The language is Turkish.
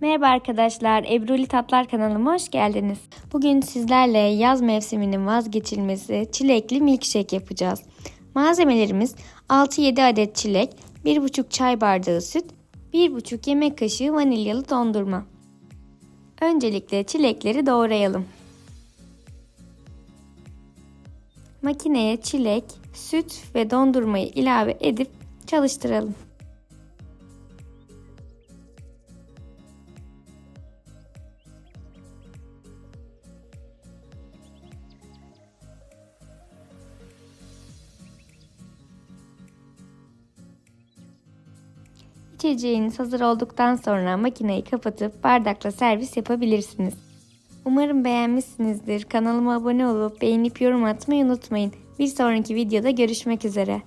Merhaba arkadaşlar, Ebruli Tatlar kanalıma hoş geldiniz. Bugün sizlerle yaz mevsiminin vazgeçilmesi çilekli milkshake yapacağız. Malzemelerimiz 6-7 adet çilek, 1,5 çay bardağı süt, 1,5 yemek kaşığı vanilyalı dondurma. Öncelikle çilekleri doğrayalım. Makineye çilek, süt ve dondurmayı ilave edip çalıştıralım. İçeceğiniz hazır olduktan sonra makineyi kapatıp bardakla servis yapabilirsiniz. Umarım beğenmişsinizdir. Kanalıma abone olup beğenip yorum atmayı unutmayın. Bir sonraki videoda görüşmek üzere.